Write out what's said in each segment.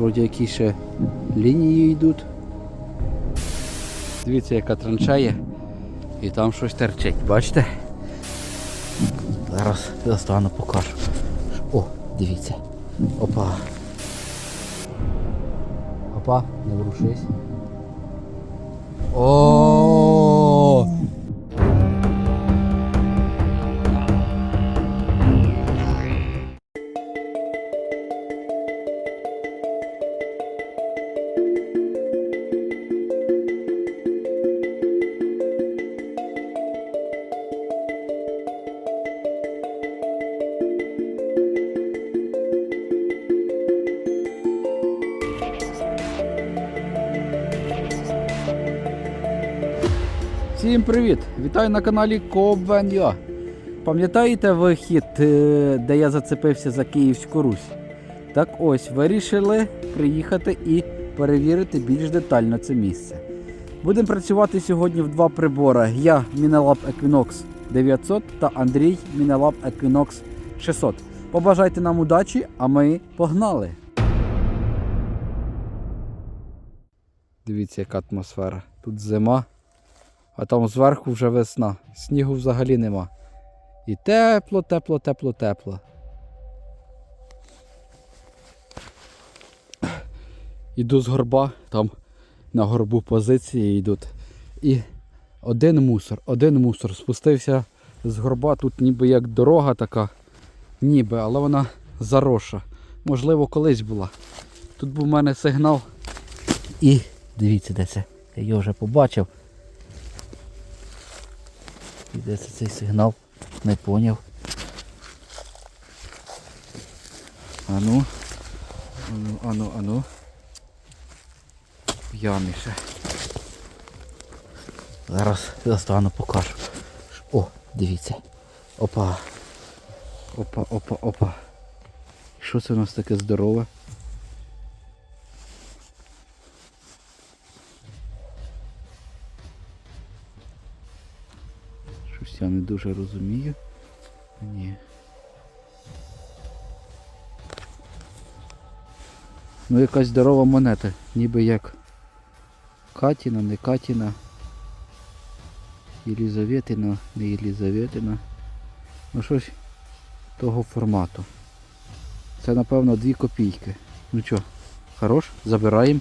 вроді якісь ще лінії йдуть. Дивіться, яка траншея. І там щось терчить, бачите? Зараз достану покажу. О, дивіться. Опа. Опа, не врушись. О! Всім привіт! Вітаю на каналі Кобвеньо. Пам'ятаєте вихід, е, де я зацепився за Київську Русь? Так ось, вирішили приїхати і перевірити більш детально це місце. Будемо працювати сьогодні в два прибори. Я Мінелаб Equinox 900 та Андрій Мінелаб Equinox 600. Побажайте нам удачі, а ми погнали! Дивіться, яка атмосфера. Тут зима. А там зверху вже весна. Снігу взагалі нема. І тепло, тепло, тепло, тепло. Іду з горба, там на горбу позиції йдуть. І один мусор, один мусор. Спустився з горба, тут ніби як дорога така, ніби, але вона зароша. Можливо, колись була. Тут був у мене сигнал. І дивіться, де це. Я його вже побачив. І де це цей сигнал? Не поняв. Ану. Ану, ану, ану. П'яніше. Зараз достану покажу. О, дивіться. Опа. Опа, опа, опа. Що це у нас таке здорове? Не дуже розумію. Ні. Ну якась здорова монета, ніби як Катіна, не Катіна. Єлізаветина, не Єлізаветина. Ну щось того формату. Це напевно 2 копійки. Ну що, хорош, забираємо.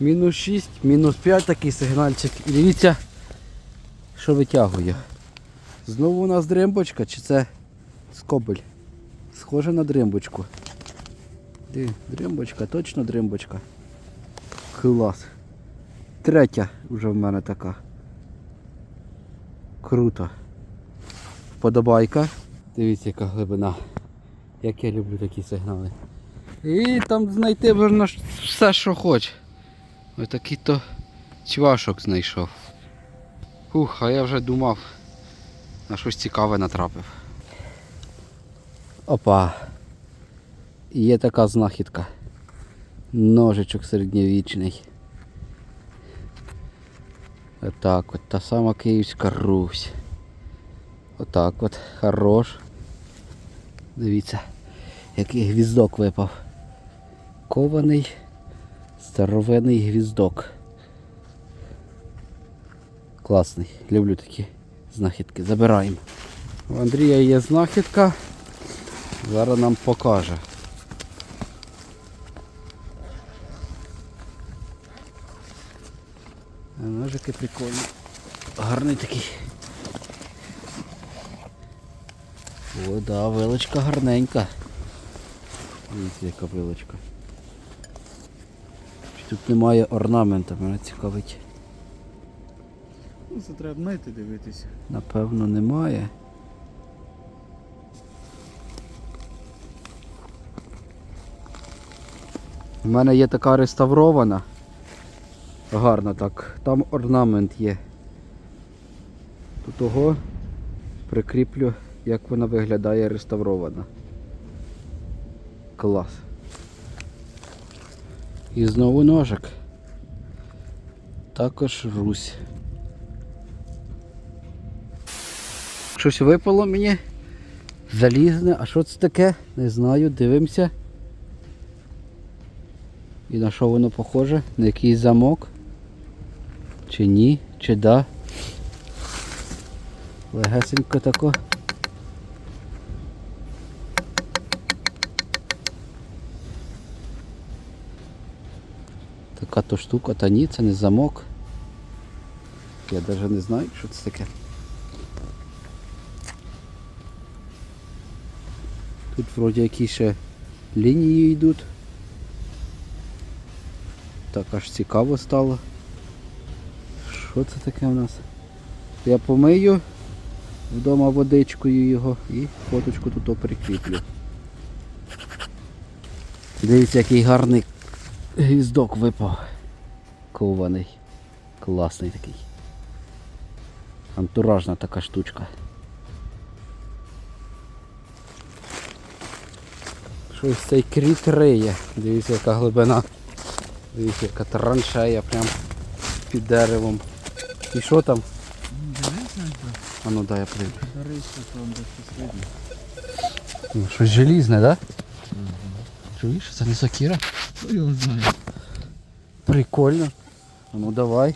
Мінус 6, мінус 5 такий сигнальчик. Дивіться, що витягує. Знову у нас дримбочка, чи це скобель? Схоже на дримбочку. Ди, дримбочка, точно дримбочка. Клас. Третя вже в мене така. Круто. Вподобайка. Дивіться, яка глибина. Як я люблю такі сигнали. І там знайти можна все, що хоч. Ось такий то чвашок знайшов. Ух, а я вже думав, на щось цікаве натрапив. Опа. Є така знахідка. Ножичок середньовічний. Отак от, та сама Київська Русь. Отак от, хорош. Дивіться, який гвіздок випав. Кований старовинний гвіздок. Класний. Люблю такі знахідки. Забираємо. У Андрія є знахідка. Зараз нам покаже. Ножики прикольні. Гарний такий. О, да, вилочка гарненька. Дивіться, яка вилочка. Тут немає орнамента, мене цікавить. Ну, це треба мити дивитися. Напевно, немає. У мене є така реставрована. Гарно так. Там орнамент є. До того прикріплю, як вона виглядає реставрована. Клас. І знову ножик. Також Русь. Щось випало мені. Залізне, а що це таке? Не знаю, дивимося. І на що воно похоже? На якийсь замок? Чи ні? Чи да? Легесенько тако. Така то штука, та ні, це не замок. Я навіть не знаю, що це таке. Тут вроді якісь лінії йдуть. Так аж цікаво стало. Що це таке в нас? Я помию вдома водичкою його і фоточку тут прикріплю. Дивіться, який гарний гвіздок випав. Кований. Класний такий. Антуражна така штучка. Щось цей кріт риє. Дивіться, яка глибина. Дивіться, яка траншея прям під деревом. І що там? А ну дай я прийду. Ну, щось желізне, так? Да? Чуєш, це не сокіра? Знаю. Прикольно. А ну давай.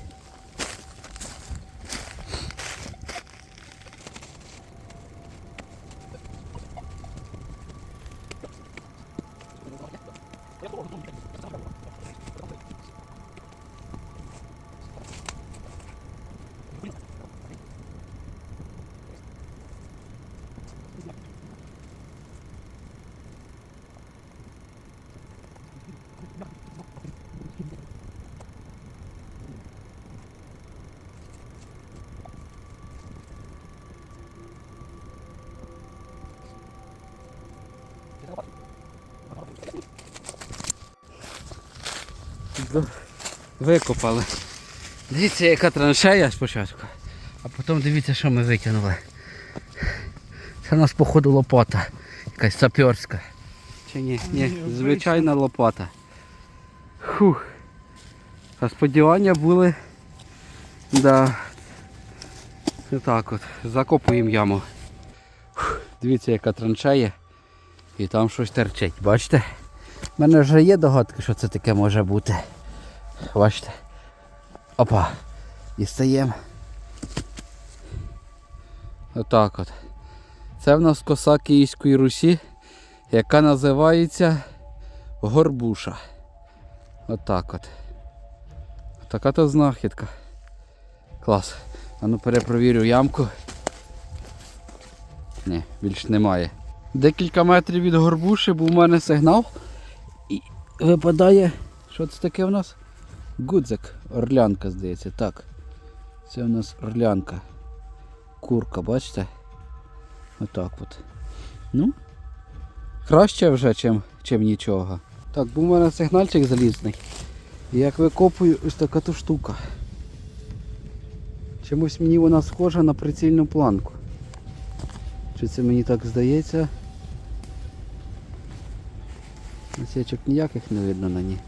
Викопали. Дивіться, яка траншея спочатку. А потім дивіться, що ми витягнули. Це у нас походу лопата. Якась саперська. Чи ні? Ні, звичайна лопата. Фух. А сподівання були. Да. Так от. Закопуємо яму. Фух. Дивіться, яка траншея. І там щось терчить. Бачите? У мене вже є догадки, що це таке може бути. Бачите? Опа. Дістаємо. Отак от. Це в нас коса Київської Русі, яка називається горбуша. Отак от. Така то знахідка. Клас. А ну перепровірю ямку. Ні, більш немає. Декілька метрів від горбуші був у мене сигнал. І випадає. Що це таке в нас? Гудзик. Орлянка, здається. Так. Це у нас орлянка. Курка, бачите? Отак от. Ну. Краще вже, чим, чим нічого. Так, був у мене сигнальчик залізний. І як викопую, ось така то штука. Чомусь мені вона схожа на прицільну планку. Чи це мені так здається? Насічок ніяких не видно на ній.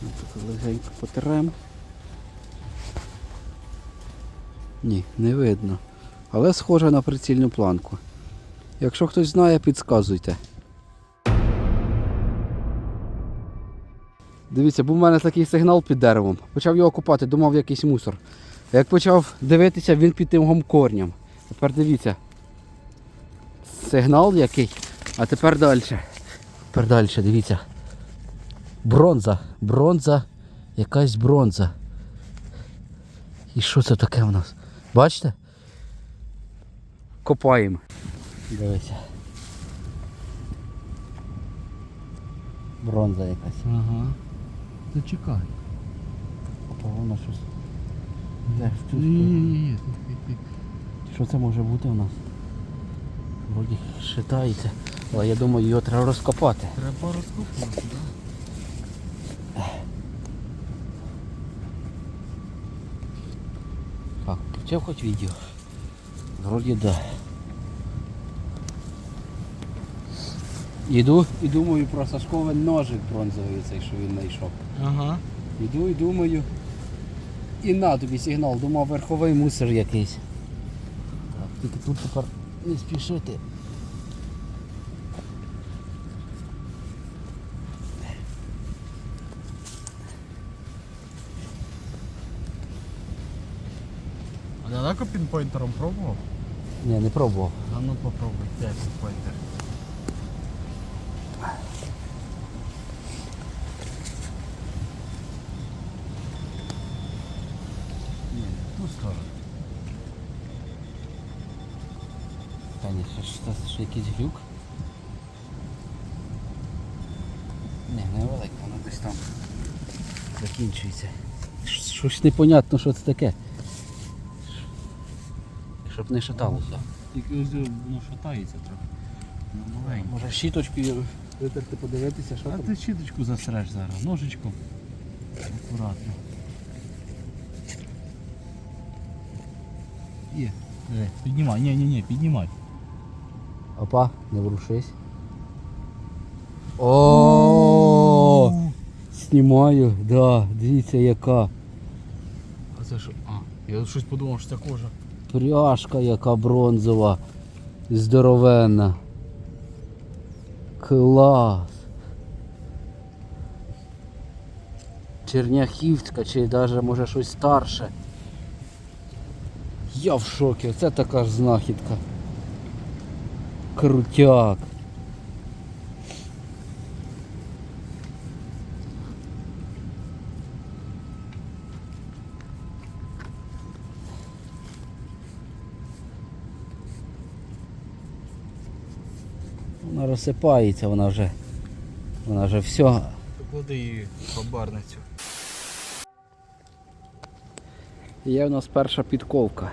Тут легенько потеремо. Ні, не видно. Але схоже на прицільну планку. Якщо хтось знає, підказуйте. Дивіться, був у мене такий сигнал під деревом. Почав його купати, думав якийсь мусор. Як почав дивитися, він під тим корням. Тепер дивіться. Сигнал який. А тепер далі. Тепер далі, дивіться. Бронза. Бронза. Якась бронза. І що це таке в нас? Бачите? Копаємо. Дивіться. Бронза якась. Ага. Зачекай. Опа, воно щось. Де в цю Ні, сторону? ні, ні. Що це може бути у нас? Вроді шитається. Але я думаю, його треба розкопати. Треба розкопувати, так? Включив хоч відео. Вроді да. Іду і думаю про Сашковий ножик бронзовий цей, що він знайшов. Ага. Іду і думаю. І на тобі сигнал, думав верховий мусор якийсь. Так, тільки тут тепер не спішити. Далеко пінпойнтером пробував? Ні, не пробував. А ну попробуй, де пінпойнтер. Ні, в ту сторону. Та ні, ще, ще, ще якийсь глюк. Ні, невелика, воно десь там закінчується. Щось непонятно, що це таке. Щоб не шаталося. Тільки ось воно шатається трохи. Ну. Може щіточкою витерти, подивитися, що А там. ти щіточку засреш зараз, ножичком. Акуратно. Є. Диви, Піднімай, ні, ні, ні, піднімай. Опа, не ворушись. О, Знімаю, да, дивіться яка. А це що? А, я щось подумав, що це кожа. Пряжка яка бронзова. Здоровенна. Клас. Черняхівська чи навіть може щось старше. Я в шокі, це така ж знахідка. Крутяк. Вона розсипається, вона вже. Вона вже все. Поклади її хабарницю. Є в нас перша підковка.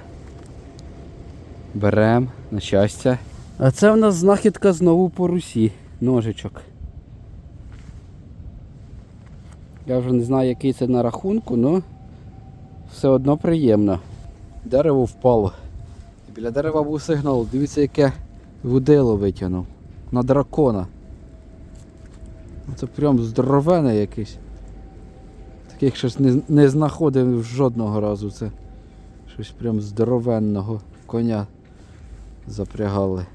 Берем, на щастя. А це в нас знахідка знову по русі. Ножичок. Я вже не знаю, який це на рахунку, але все одно приємно. Дерево впало. Біля дерева був сигнал. Дивіться, яке вудило витягнув. На дракона. Це прям здоровене якесь. Таких щось не, не знаходив жодного разу. Це щось прям здоровенного коня запрягали.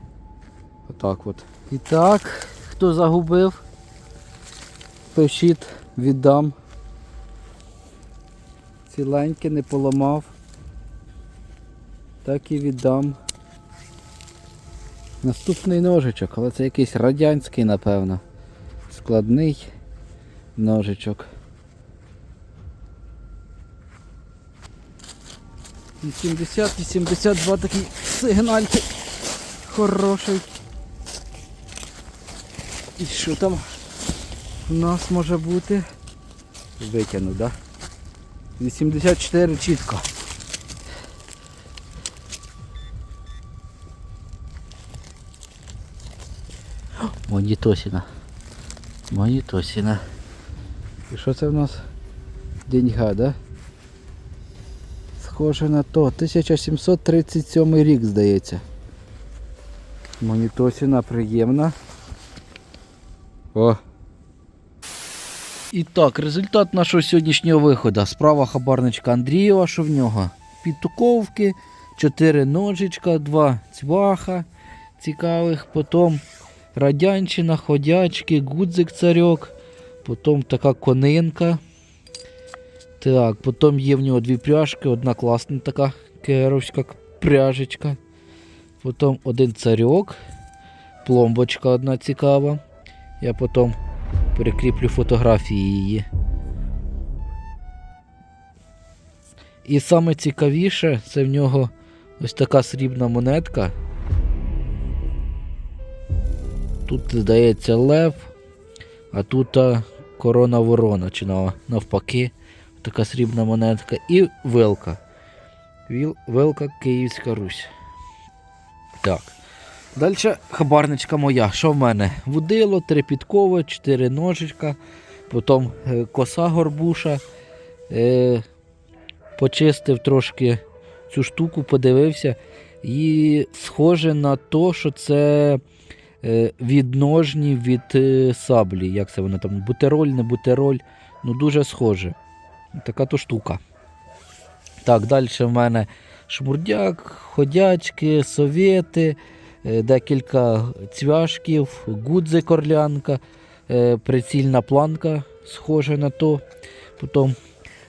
Отак от. І так, хто загубив, пишіть, віддам. Ціленьке не поламав. Так і віддам. Наступний ножичок, але це якийсь радянський, напевно. Складний ножичок. 80-82 такий сигнальчик хороший. І що там у нас може бути? Витягну, так? Да? 84 чітко. О, Монітосіна. Монітосіна. І що це в нас? Деньга, да? Схоже на то. 1737 рік, здається. Монітосіна приємна. О. І так, результат нашого сьогоднішнього виходу. Справа хабарничка Андрієва, що в нього? Підтуковки, 4 ножичка, 2 цваха цікавих, потім радянщина, ходячки, гудзик царьок, потім така конинка. Так, потім є в нього дві пряжки, одна класна така керовська пряжечка. Потім один царьок, пломбочка одна цікава. Я потім перекріплю фотографії її. І саме цікавіше, це в нього ось така срібна монетка. Тут, здається, лев, а тут корона ворона, чи навпаки така срібна монетка і вилка. Вилка Київська Русь. Так. Далі хабарничка моя. Що в мене? Вудило, три підкови, чотири ножичка, потім е, коса горбуша. Е, почистив трошки цю штуку, подивився. І схоже на те, що це відножні від е, саблі. Як це воно там? Бутероль, не бутероль. Ну дуже схоже. Така то штука. Так, далі в мене шмурдяк, ходячки, совєти, е, декілька цвяшків, гудзик орлянка, е, прицільна планка, схожа на то. Потім,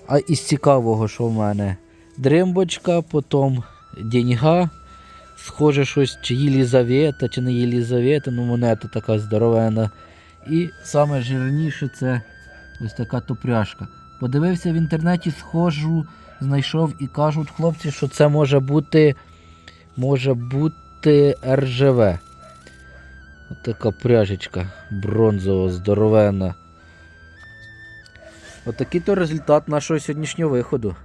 а із цікавого, що в мене дримбочка, потім деньга. Схоже, щось чи Єлізавета, чи не Єлізавета, ну монета така здоровена. І саме жирніше це ось така тупряшка. Подивився в інтернеті, схожу, знайшов і кажуть хлопці, що це може бути може бути РЖВ. Ось така пряжечка бронзова, здоровена. Отакий то результат нашого сьогоднішнього виходу.